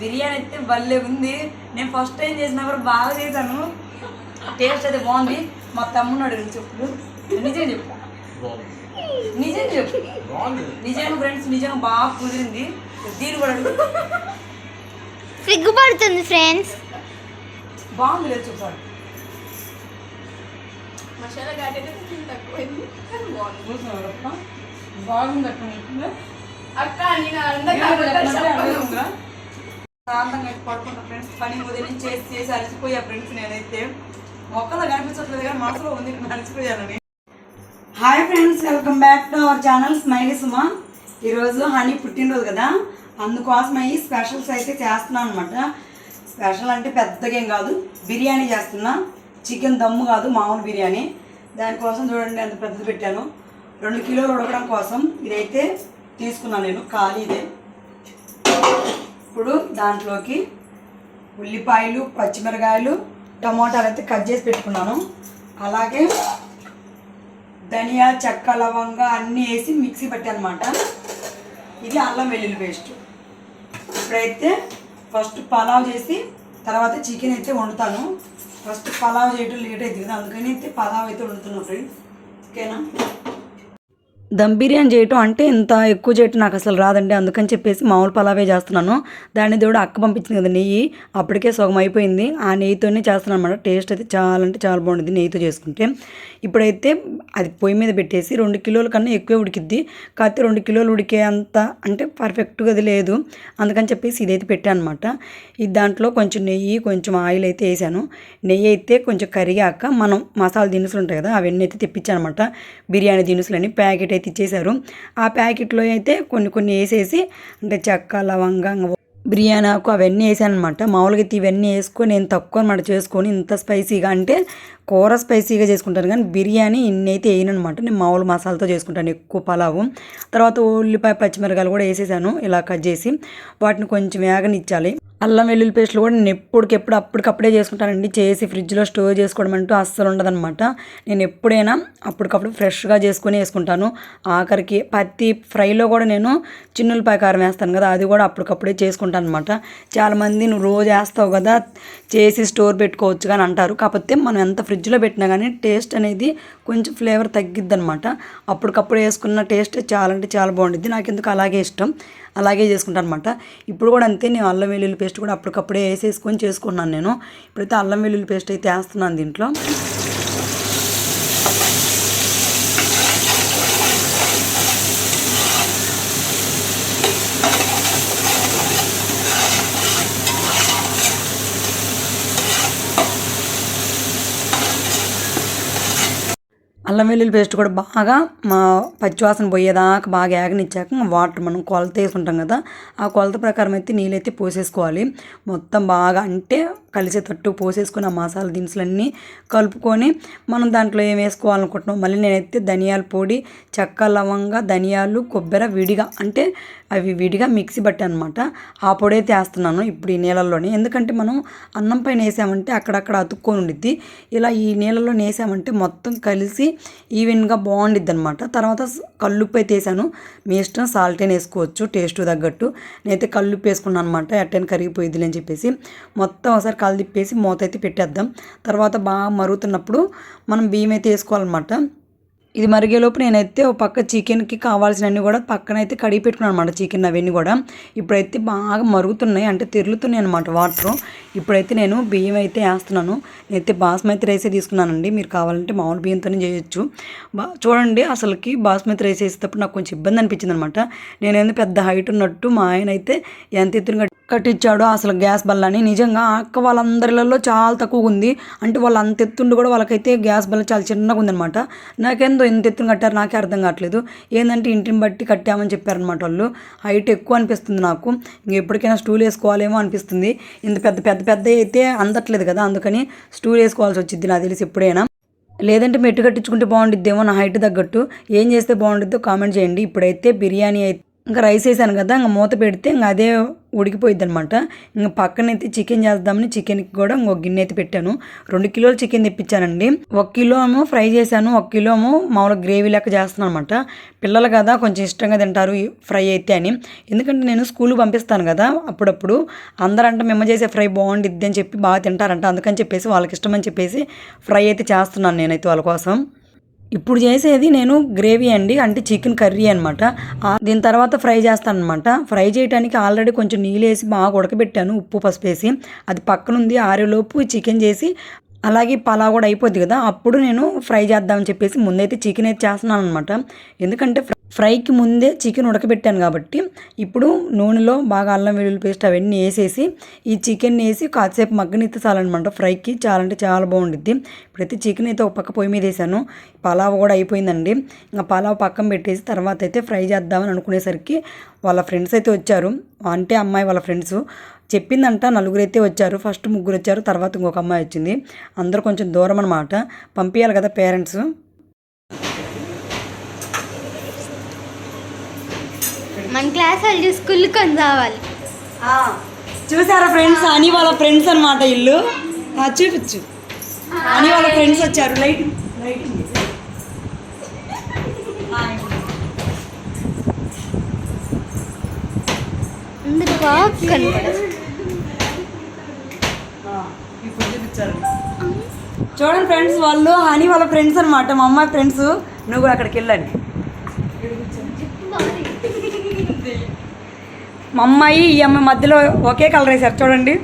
బిర్యానీ అయితే భలే ఉంది. నేను ఫస్ట్ టైం చేసినా కూడా బాగా చేశాను. టేస్ట్ అయితే బాగుంది. మా తమ్ముడు అడిగింది చెప్పు నిజం చెప్పు? నిజం చెప్పు. నిజంగా ఫ్రెండ్స్ నిజంగా బాగా కుదిరింది. దీని కూడా అడుగు. సిగ్గుపడుతుంది ఫ్రెండ్స్ బాగుంది లేదు చెప్పాడు మసాలా ఘాట్ అయితే కొంచెం తక్కువైంది. బాగుంది. అక్కడ అక్క నేను అందరికీ ప్రాంతంగా పడుకుంటా ఫ్రెండ్స్ పని ఉదయం చేసి చేసి అలసిపోయా ఫ్రెండ్స్ నేనైతే మొక్కలో కనిపించట్లేదు కానీ మనసులో ఉంది ఇక్కడ అలసిపోయానని. Hi friends welcome back to our channel Smiley Suma ఈరోజు హనీ పుట్టినరోజు కదా. అందుకోసం ఈ స్పెషల్స్ అయితే చేస్తున్నాను అనమాట స్పెషల్ అంటే పెద్దగా ఏం కాదు బిర్యానీ చేస్తున్నా. చికెన్ దమ్ము కాదు మామూలు బిర్యానీ. దానికోసం చూడండి ఎంత పెద్దది పెట్టాను. రెండు కిలోలు ఉడకడం కోసం ఇదైతే తీసుకున్నాను నేను ఖాళీ ఇదే ఇప్పుడు దాంట్లోకి ఉల్లిపాయలు పచ్చిమిరకాయలు టమోటాలు అయితే కట్ చేసి పెట్టుకున్నాను. అలాగే ధనియా చెక్క లవంగా అన్నీ వేసి మిక్సీ పెట్టానమాట. ఇది అల్లం వెల్లుల్లి పేస్ట్. ఇప్పుడైతే ఫస్ట్ పలావ్ చేసి తర్వాత చికెన్ అయితే వండుతాను. ఫస్ట్ పలావ్ చేయటం లేట్ అవుతుంది కదా అందుకని అయితే పలావ్ అయితే వండుతున్నాను ఫ్రెండ్స్ ఓకేనా? దమ్ బిర్యానీ చేయటం అంటే ఇంత ఎక్కువ చేయటం నాకు అసలు రాదండి. అందుకని చెప్పేసి మామూలు పలావే చేస్తున్నాను. దాన్ని దేవుడు అక్క పంపించింది కదా నెయ్యి. అప్పటికే సగం అయిపోయింది. ఆ నెయ్యితోనే చేస్తున్నాను అనమాట టేస్ట్ అయితే చాలా అంటే చాలా బాగుంటుంది నెయ్యితో చేసుకుంటే. ఇప్పుడైతే అది పొయ్యి మీద పెట్టేసి రెండు కిలోల కన్నా ఎక్కువే ఉడికిద్ది. కాకపోతే రెండు కిలోలు ఉడికే అంత అంటే పర్ఫెక్ట్గా అది లేదు. అందుకని చెప్పేసి ఇదైతే పెట్టాను అనమాట ఇది దాంట్లో కొంచెం నెయ్యి కొంచెం ఆయిల్ అయితే వేసాను. నెయ్యి అయితే కొంచెం కరిగాక మనం మసాలా దినుసులు ఉంటాయి కదా అవన్నీ అయితే తెప్పించాను అనమాట బిర్యానీ దినుసులని ప్యాకెట్ అయితే ఇచ్చేశారు. ఆ ప్యాకెట్లో అయితే కొన్ని కొన్ని వేసేసి అంటే చెక్క లవంగా బిర్యానీ ఆకు అవన్నీ వేసాను అనమాట మామూలుగా అయితే ఇవన్నీ వేసుకొని నేను తక్కువ అనమాట చేసుకొని ఇంత స్పైసీగా అంటే కూర స్పైసీగా చేసుకుంటాను. కానీ బిర్యానీ ఇన్ని అయితే వేయను అనమాట నేను మామూలు మసాలాతో చేసుకుంటాను ఎక్కువ పలావు. తర్వాత ఉల్లిపాయ పచ్చిమిరకాయలు కూడా వేసేసాను ఇలా కట్ చేసి. వాటిని కొంచెం వేగనిచ్చాలి. అల్లం వెల్లుల్లి పేస్ట్లు కూడా నేను ఎప్పటికెప్పుడు అప్పటికప్పుడే చేసుకుంటానండి. చేసి ఫ్రిడ్జ్లో స్టోర్ చేసుకోవడం అంటూ అస్సలు ఉండదన్నమాట. నేను ఎప్పుడైనా అప్పటికప్పుడు ఫ్రెష్గా చేసుకొని వేసుకుంటాను. ఆఖరికి పత్తి ఫ్రైలో కూడా నేను చిన్నులపాయ కారం వేస్తాను కదా అది కూడా అప్పటికప్పుడే చేసుకుంటాను అనమాట చాలామంది నువ్వు రోజు వేస్తావు కదా చేసి స్టోర్ పెట్టుకోవచ్చు కానీ అంటారు. కాకపోతే మనం ఎంత ఫ్రిడ్జ్లో పెట్టినా కానీ టేస్ట్ అనేది కొంచెం ఫ్లేవర్ తగ్గిద్ది అనమాట అప్పటికప్పుడు వేసుకున్న టేస్ట్ చాలా అంటే చాలా బాగుంటుంది నాకు ఎందుకు అలాగే ఇష్టం. అలాగే చేసుకుంటాను అనమాట ఇప్పుడు కూడా అంతే నేను అల్లం వెల్లుల్లి పేస్ట్ కూడా అప్పటికప్పుడే వేసేసుకొని చేసుకున్నాను నేను. ఇప్పుడైతే అల్లం వెల్లుల్లి పేస్ట్ అయితే వేస్తున్నాను దీంట్లో. అల్లం వెల్లుల్లి పేస్ట్ కూడా బాగా మా పచ్చివాసన పోయేదాకా బాగా ఏగనిచ్చాక వాటర్ మనం కొలత వేసుకుంటాం కదా ఆ కొలత ప్రకారం అయితే నీళ్ళైతే పోసేసుకోవాలి. మొత్తం బాగా అంటే కలిసేటట్టు పోసేసుకొని ఆ మసాలా దినుసులన్నీ కలుపుకొని మనం దాంట్లో ఏం వేసుకోవాలనుకుంటున్నాం మళ్ళీ నేనైతే ధనియాల పొడి చెక్క లవంగా ధనియాలు కొబ్బరి విడిగా అంటే అవి విడిగా మిక్సీ బట్టి అనమాట ఆ పొడి అయితే వేస్తున్నాను ఇప్పుడు ఈ నీళ్ళల్లోనే. ఎందుకంటే మనం అన్నం పైన వేసామంటే అక్కడక్కడ అతుక్కొని ఉండిద్ది. ఇలా ఈ నీళ్ళలో వేసామంటే మొత్తం కలిసి ఈవెన్గా బాగుండిద్ది అనమాట తర్వాత కల్లుప్పు అయితే వేసాను మీ ఇష్టం సాల్ట్ అయినా వేసుకోవచ్చు టేస్ట్ తగ్గట్టు. నేనైతే కల్లుప్పు వేసుకున్నాను అనమాట ఎట్టని కరిగిపోయిద్దిలే అని చెప్పేసి మొత్తం ఒకసారి కలు తిప్పేసి మూత అయితే పెట్టేద్దాం. తర్వాత బాగా మరుగుతున్నప్పుడు మనం బియ్యం అయితే వేసుకోవాలన్నమాట. ఇది మరిగేలోపు నేనైతే ఒక పక్క చికెన్కి కావాల్సినవన్నీ కూడా పక్కనైతే కడిగి పెట్టుకున్నాను అనమాట చికెన్ అవన్నీ కూడా. ఇప్పుడైతే బాగా మరుగుతున్నాయి అంటే తిరుగుతున్నాయి అనమాట వాటర్. ఇప్పుడైతే నేను బియ్యం అయితే వేస్తున్నాను. నేనైతే బాస్మతి రైసే తీసుకున్నానండి. మీరు కావాలంటే మామూలు బియ్యంతోనే చేయొచ్చు. బా చూడండి అసలుకి బాస్మతి రైస్ వేసేటప్పుడు నాకు కొంచెం ఇబ్బంది అనిపించింది అనమాట నేనేది పెద్ద హైట్ ఉన్నట్టు మా ఆయన అయితే ఎంత ఎత్తున కట్టించాడో అసలు గ్యాస్ బల్లని నిజంగా అక్క వాళ్ళందరిలో చాలా తక్కువగా ఉంది. అంటే వాళ్ళు అంత ఎత్తుండి కూడా వాళ్ళకైతే గ్యాస్ బల్ల చాలా చిన్నగా ఉందన్నమాట. నాకేందో ఎంత ఎత్తున కట్టారు నాకే అర్థం కావట్లేదు. ఏంటంటే ఇంటిని బట్టి కట్టామని చెప్పారనమాట వాళ్ళు. హైట్ ఎక్కువ అనిపిస్తుంది నాకు. ఇంక ఎప్పటికైనా స్టూల్ వేసుకోవాలేమో అనిపిస్తుంది. ఇంత పెద్ద పెద్ద పెద్ద అయితే అందట్లేదు కదా. అందుకని స్టూల్ వేసుకోవాల్సి వచ్చింది నాకు తెలిసి ఎప్పుడైనా. లేదంటే మెట్టు కట్టించుకుంటే బాగుండిద్దేమో నా హైట్ తగ్గట్టు. ఏం చేస్తే బాగుండిద్దో కామెంట్ చేయండి. ఇప్పుడైతే బిర్యానీ అయితే ఇంకా రైస్ వేసాను కదా. ఇంకా మూత పెడితే ఇంకా అదే ఉడికిపోయిద్ది అనమాట ఇంకా పక్కనైతే చికెన్ చేద్దామని చికెన్కి కూడా ఇంకొక గిన్నె అయితే పెట్టాను. రెండు కిలోలు చికెన్ తెప్పించానండి. ఒక కిలో ఏమో ఫ్రై చేశాను. ఒక కిలో ఏమో మామూలుగా గ్రేవీ లెక్క చేస్తున్నాను అనమాట పిల్లలు కదా కొంచెం ఇష్టంగా తింటారు ఫ్రై అయితే అని. ఎందుకంటే నేను స్కూల్ పంపిస్తాను కదా అప్పుడప్పుడు అందరంట మేము చేసే ఫ్రై బాగుండిద్ది అని చెప్పి బాగా తింటారంట. అందుకని చెప్పేసి వాళ్ళకి ఇష్టమని చెప్పేసి ఫ్రై అయితే చేస్తున్నాను నేనైతే వాళ్ళ కోసం. ఇప్పుడు చేసేది నేను గ్రేవీ అండి అంటే చికెన్ కర్రీ అనమాట దీని తర్వాత ఫ్రై చేస్తాను అనమాట ఫ్రై చేయడానికి ఆల్రెడీ కొంచెం నీళ్ళు వేసి బాగా ఉడకబెట్టాను ఉప్పు పసుపు వేసి. అది పక్కనుంది ఆరేలోపు చికెన్ చేసి అలాగే పలావ్ కూడా అయిపోద్ది కదా అప్పుడు నేను ఫ్రై చేద్దామని చెప్పేసి ముందైతే చికెన్ అయితే చేస్తున్నాను అనమాట ఎందుకంటే ఫ్రైకి ముందే చికెన్ ఉడకబెట్టాను కాబట్టి ఇప్పుడు నూనెలో బాగా అల్లం వెల్లుల్లి పేస్ట్ అవన్నీ వేసేసి ఈ చికెన్ వేసి కాసేపు మగ్గనిస్తాలన్నమాట ఫ్రైకి చాలా అంటే చాలా బాగుండిద్ది. ఇప్పుడైతే చికెన్ అయితే ఒక పక్క పొయ్యి మీద వేసాను. పలావ్ కూడా అయిపోయిందండి. ఇంకా పలావ్ పక్కన పెట్టేసి తర్వాత అయితే ఫ్రై చేద్దామని అనుకునేసరికి వాళ్ళ ఫ్రెండ్స్ అయితే వచ్చారు. అంటే అమ్మాయి వాళ్ళ ఫ్రెండ్స్. చెప్పిందంట నలుగురు అయితే వచ్చారు. ఫస్ట్ ముగ్గురు వచ్చారు తర్వాత ఇంకొక అమ్మాయి వచ్చింది. అందరూ కొంచెం దూరం అనమాట పంపించాలి కదా పేరెంట్స్. మన క్లాస్ వాళ్ళు స్కూల్ కొని రావాలి. చూసారా ఫ్రెండ్స్? అని వాళ్ళ ఫ్రెండ్స్ అనమాట ఇల్లు. ఆ, చూపించు. అని వాళ్ళ ఫ్రెండ్స్ వచ్చారు. లైట్ లైటింగ్ బాగా కనపడదు. చూపించారు చూడండి ఫ్రెండ్స్ వాళ్ళు హనీ వాళ్ళ ఫ్రెండ్స్ అనమాట మా అమ్మాయి ఫ్రెండ్స్ నువ్వు కూడా అక్కడికి వెళ్ళండి. మా అమ్మాయి ఈ అమ్మాయి మధ్యలో ఒకే కలర్ వేశారు. చూడండి.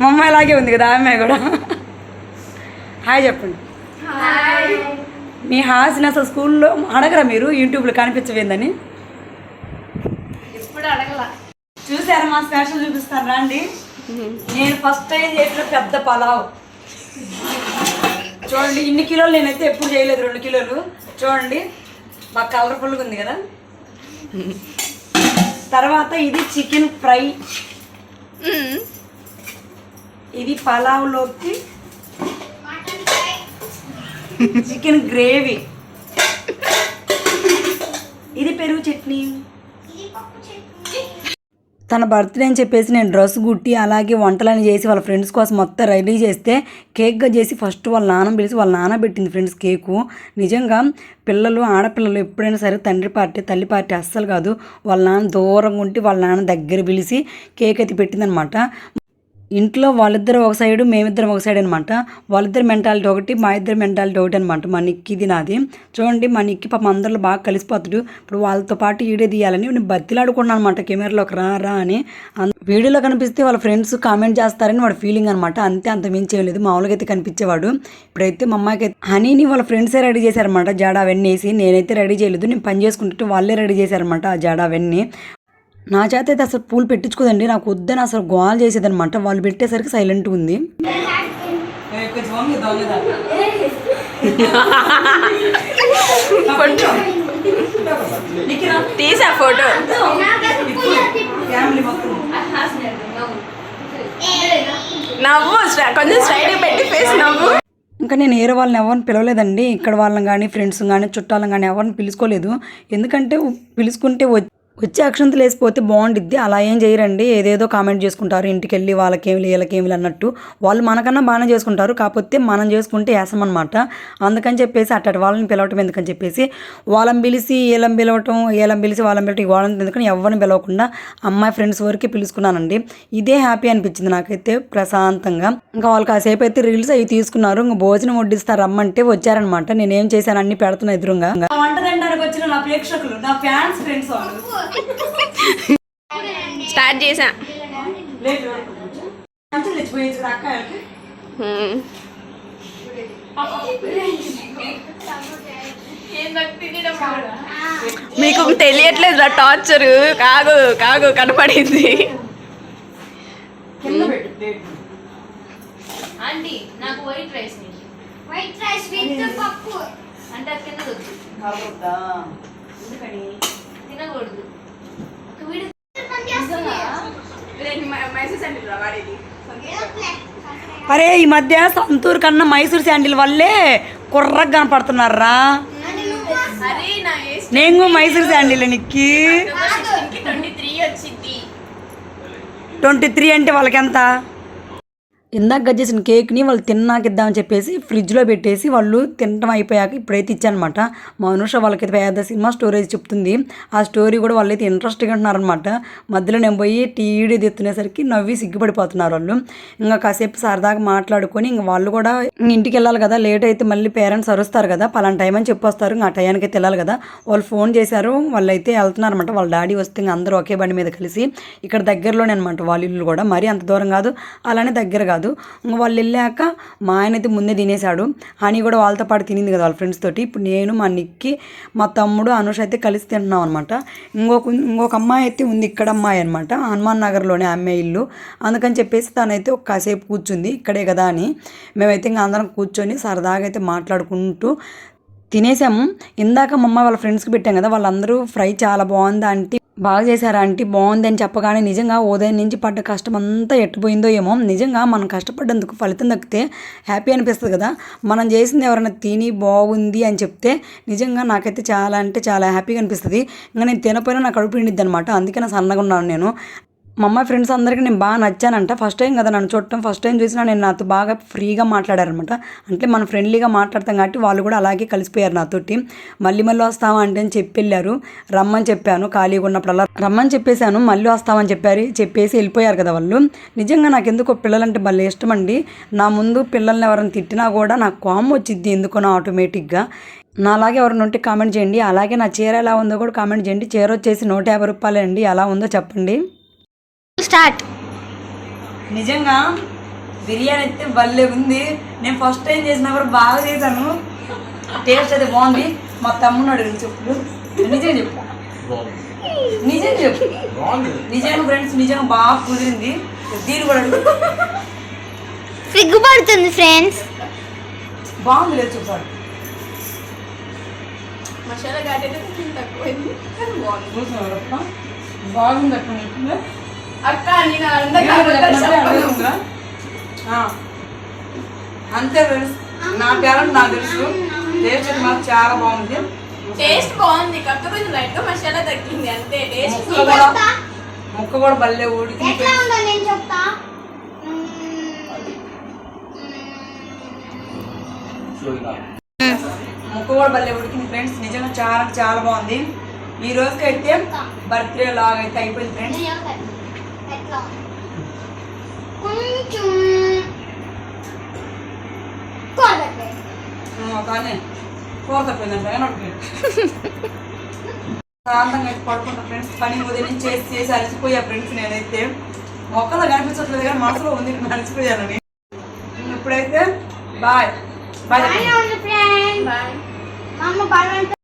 మా అమ్మాయి లాగే ఉంది కదా ఆ అమ్మాయి కూడా. హాయ్ చెప్పండి. మీ హాస్ని అసలు స్కూల్లో అడగరా మీరు? యూట్యూబ్లో కనిపించవేందని? ఇప్పుడు అడగల. చూసారా మా స్పెషల్ చూపిస్తాను రండి. నేను ఫస్ట్ టైం చేసిన పెద్ద పలావ్. చూడండి ఇన్ని కిలోలు నేనైతే ఎప్పుడు చేయలేదు రెండు కిలోలు. చూడండి బాగా కలర్ఫుల్గా ఉంది కదా? తర్వాత ఇది చికెన్ ఫ్రై. ఇది పలావ్లోకి చికెన్ గ్రేవీ. ఇది పెరుగు చట్నీ. తన బర్త్డే అని చెప్పేసి నేను డ్రెస్ కుట్టి అలాగే వంటలని చేసి వాళ్ళ ఫ్రెండ్స్ కోసం మొత్తం రెడీ చేస్తే కేక్గా చేసి ఫస్ట్ వాళ్ళ నాన్న పిలిచి వాళ్ళ నాన్న పెట్టింది ఫ్రెండ్స్ కేకు. నిజంగా పిల్లలు ఆడపిల్లలు ఎప్పుడైనా సరే తండ్రి పార్టీ తల్లి పార్టీ అస్సలు కాదు. వాళ్ళ నాన్న దూరంగా ఉంటే వాళ్ళ నాన్న దగ్గర పిలిచి కేక్ అయితే పెట్టిందనమాట. ఇంట్లో వాళ్ళిద్దరు ఒక సైడు మేమిద్దరం ఒక సైడ్ అనమాట వాళ్ళిద్దరు మెంటాలిటీ ఒకటి మా ఇద్దరు మెంటాలిటీ ఒకటి అనమాట మా నిక్కిది నాది. చూడండి మా నిక్కి పాప అందరిలో బాగా కలిసిపోతాడు. ఇప్పుడు వాళ్ళతో పాటు వీడియో తీయాలని నేను బతిలాడుకున్నాను అనమాట కెమెరాలోకి రా రా అని. వీడియోలో కనిపిస్తే వాళ్ళ ఫ్రెండ్స్ కామెంట్ చేస్తారని వాడు ఫీలింగ్ అనమాట అంతే అంత మించి లేదు. మామూలుగా అయితే కనిపించేవాడు. ఇప్పుడైతే మా అమ్మాయికి హనీని వాళ్ళ ఫ్రెండ్సే రెడీ చేశారనమాట జాడ అవన్నీ వేసి నేనైతే రెడీ చేయలేదు. నేను పని చేసుకుంటుంటే వాళ్ళే రెడీ చేశారనమాట ఆ జాడ అవన్నీ. నా చేత అయితే అసలు పూలు పెట్టించుకోదండి. నాకు వద్దని అసలు గోల్ చేసేదనమాట వాళ్ళు పెట్టేసరికి సైలెంట్ ఉంది. తీసా ఫోటో. నవ్వు కొంచెం స్ట్రైట్ పెట్టి ఫేస్ నవ్వు. ఇంకా నేను ఏరే వాళ్ళని ఎవరిని పిలవలేదండి. ఇక్కడ వాళ్ళని కానీ ఫ్రెండ్స్ కానీ చుట్టాలను కానీ ఎవరిని పిలుచుకోలేదు. ఎందుకంటే పిలుచుకుంటే వ- వచ్చే అక్షంతలు వేసిపోతే బాగుండిద్ది. అలా ఏం చేయరండి. ఏదేదో కామెంట్ చేసుకుంటారు. ఇంటికి వెళ్ళి వాళ్ళకేమి వీళ్ళకేమి అన్నట్టు. వాళ్ళు మనకన్నా బాగానే చేసుకుంటారు. కాకపోతే మనం చేసుకుంటే వేసమన్నమాట అందుకని చెప్పేసి అట్టటి వాళ్ళని పిలవటం ఎందుకని చెప్పేసి వాళ్ళని పిలిచి వీళ్ళని పిలవటం వీళ్ళని పిలిచి వాళ్ళని పిలవటం వాళ్ళని ఎందుకని ఎవరిని పిలవకుండా అమ్మాయి ఫ్రెండ్స్ వరకే పిలుచుకున్నానండి ఇదే హ్యాపీ అనిపించింది నాకైతే ప్రశాంతంగా. ఇంకా వాళ్ళు కాసేపు అయితే రీల్స్ అవి తీసుకున్నారు. ఇంకా భోజనం వడ్డిస్తారు రమ్మంటే వచ్చారనమాట నేనేం చేశాను? అన్ని పెడుతున్నా ఎదురుగా. వంట వచ్చిన నా ప్రేక్షకులు నా ఫ్యాన్స్ ఫ్రెండ్స్ వాళ్ళు. స్టార్ట్ చేసా అక్క మీకు తెలియట్లేదు టార్చర్ కాగు కాగు కనపడింది. కింద పెట్టు ప్లేట్. ఆంటీ నాకు వైట్ రైస్ని వైట్ రైస్ విత్ పప్పు. అంటే అది కింద ఎందుకని? తినకూడదు. అరే ఈ మధ్య సంతూర్ కన్నా మైసూర్ శాండిల్ వల్లే కుర్రగా కనపడుతున్నారా? నేను మైసూర్ శాండిల్ నిక్కి. ట్వంటీ త్రీ వచ్చింది ట్వంటీ త్రీ అంటే వాళ్ళకి ఎంత ఇందాక కట్ చేసిన కేక్ని వాళ్ళు తిన్నాక ఇద్దామని చెప్పేసి ఫ్రిడ్జ్లో పెట్టేసి వాళ్ళు తినడం అయిపోయాక ఇప్పుడైతే ఇచ్చానమాట మనుష వాళ్ళకైతే పెద్ద సినిమా స్టోరేజ్ చెప్తుంది. ఆ స్టోరీ కూడా వాళ్ళైతే ఇంట్రెస్ట్గా అంటున్నారనమాట. మధ్యలో నేను పోయి టీడీ తెత్తునేసరికి నవ్వి సిగ్గుపడిపోతున్నారు వాళ్ళు. ఇంకా కాసేపు సరదాగా మాట్లాడుకొని ఇంక వాళ్ళు కూడా ఇంటికి వెళ్ళాలి కదా లేట్ అయితే మళ్ళీ పేరెంట్స్ అరుస్తారు కదా పలానా టైం అని చెప్పొస్తారు ఆ టైంకి అయితే వెళ్ళాలి కదా. వాళ్ళు ఫోన్ చేశారు వాళ్ళు అయితే వెళ్తున్నారనమాట. వాళ్ళ డాడీ వస్తే ఇంకా అందరూ ఒకే బండి మీద కలిసి ఇక్కడ దగ్గరలోనే అనమాట వాళ్ళ ఇల్లు కూడా. మరీ అంత దూరం కాదు అలానే దగ్గర కాదు. ఇంక వాళ్ళు వెళ్ళాక మా ఆయన అయితే ముందే తినేశాడు. హనీ కూడా వాళ్ళతో పాటు తినింది కదా వాళ్ళ ఫ్రెండ్స్ తోటి. ఇప్పుడు నేను మా నిక్కి మా తమ్ముడు అనుష అయితే కలిసి తింటున్నాం అనమాట ఇంకొక ఇంకొక అమ్మాయి అయితే ఉంది ఇక్కడ అమ్మాయి అనమాట హనుమాన్ నగర్లోనే అమ్మాయి ఇల్లు. అందుకని చెప్పేసి తనైతే ఒక కాసేపు కూర్చుంది ఇక్కడే కదా అని. మేమైతే ఇంకా అందరం కూర్చొని సరదాగా అయితే మాట్లాడుకుంటూ తినేసాము. ఇందాక మమ్మ అమ్మ వాళ్ళ ఫ్రెండ్స్కి పెట్టాం కదా వాళ్ళందరూ ఫ్రై చాలా బాగుంది ఆంటీ? బాగా చేశారా ఆంటీ? బాగుంది అని చెప్పగానే నిజంగా ఉదయం నుంచి పడ్డ కష్టం అంతా ఎట్టుపోయిందో ఏమో. నిజంగా మనం కష్టపడ్డందుకు ఫలితం దక్కితే హ్యాపీ అనిపిస్తుంది కదా. మనం చేసింది ఎవరైనా తిని బాగుంది అని చెప్తే నిజంగా నాకైతే చాలా అంటే చాలా హ్యాపీగా అనిపిస్తుంది. ఇంకా నేను తినపోయినా నాకు కడుపు నిండిద్ది అనమాట అందుకే నా సన్నగా ఉన్నాను నేను. మా అమ్మాయి ఫ్రెండ్స్ అందరికీ నేను బాగా నచ్చానంట. ఫస్ట్ టైం కదా నన్ను చూడటం. ఫస్ట్ టైం చూసినా నేను నాతో బాగా ఫ్రీగా మాట్లాడారనమాట. అంటే మనం ఫ్రెండ్లీగా మాట్లాడతాం కాబట్టి వాళ్ళు కూడా అలాగే కలిసిపోయారు నాతోటి. మళ్ళీ మళ్ళీ వస్తావా అంటే అని చెప్పి వెళ్ళారు. రమ్మని చెప్పాను. ఖాళీగా ఉన్నప్పుడల్లా రమ్మని చెప్పేశాను. మళ్ళీ వస్తామని చెప్పారు. చెప్పేసి వెళ్ళిపోయారు కదా వాళ్ళు. నిజంగా నాకు ఎందుకో పిల్లలంటే భలే ఇష్టం అండి నా ముందు పిల్లల్ని ఎవరైనా తిట్టినా కూడా నాకు కోపం వచ్చింది ఎందుకనో ఆటోమేటిక్గా నా అలాగే ఎవరైనా ఉంటే కామెంట్ చేయండి. అలాగే నా చీర ఎలా ఉందో కూడా కామెంట్ చేయండి. చీర వచ్చేసి నూట యాభై రూపాయలు అండి ఎలా ఉందో చెప్పండి. స్టార్ట్. నిజంగా బిర్యానీ అయితే భలే ఉంది. నేను ఫస్ట్ టైం చేసినా కూడా బాగా చేశాను. టేస్ట్ అయితే బాగుంది. మా తమ్ముడు అడిగి చెప్పు నిజం చెప్పు. నిజం చెప్పు. నిజంగా ఫ్రెండ్స్ నిజంగా బాగా కుదిరింది. దీని కూడా అడుగు. సిగ్గుపడుతుంది ఫ్రెండ్స్ బాగుంది లేదు చూపాడు మసాలా ఘాట్ అయితే కొంచెం తక్కువైంది. కానీ బాగుంది బాగుంది అక్కడ అక్క నేను. అంతే ఫ్రెండ్స్ నా టాలెంట్ నాకు తెలుసు. టేస్ట్ మాకు చాలా బాగుంది. టేస్ట్ బాగుంది. కాకపోతే కొంచెం లైట్గా మసాలా తగ్గింది. అంతే. టేస్ట్ ముక్క కూడా ముక్క కూడా భలే ఉడికి ఎట్లా ఉందో నేను చెప్తా. ముక్క కూడా భలే ఉడికింది ఫ్రెండ్స్. నిజంగా చాలా చాలా బాగుంది. ఈ రోజుకి అయితే బర్త్డే లాగా అయితే అయిపోయింది ఫ్రెండ్స్. కొంచెం కానీ కూర తప్పిందంట పడుకుంటా ఫ్రెండ్స్ పని ఉదయం చేసి చేసి అలసిపోయా ఫ్రెండ్స్ నేనైతే. మొక్కలో కనిపించట్లేదు కానీ మనసులో ఉంది అలసిపోయానని ఇప్పుడైతే బాయ్ బాయ్ ఫ్రెండ్ బాయ్